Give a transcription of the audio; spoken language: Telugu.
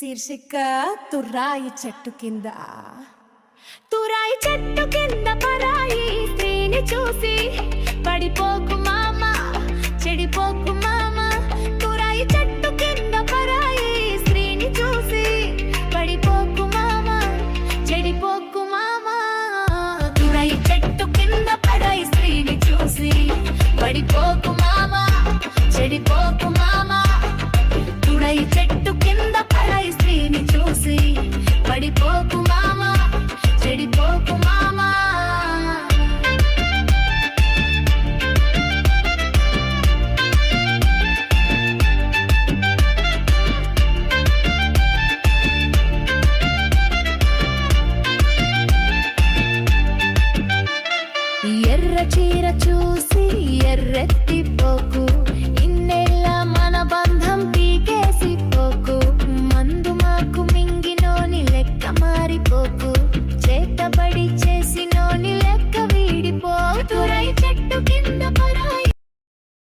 శీర్షిక తురాయి చెట్టు కింద. తురాయి చెట్టు కింద పరాయి స్త్రీని చూసి పడిపోకు మామ చెడిపోకు మామ. తురాయి చెట్టు కింద పరాయి స్త్రీని చూసి పడిపోకు మామ చెడిపోకు మామ. తురాయి చెట్టు కింద పరాయి స్త్రీని చూసి పడిపోకు మామ చెడిపోకు మామ. తురాయి చీర చూసి ఎర్రెత్తి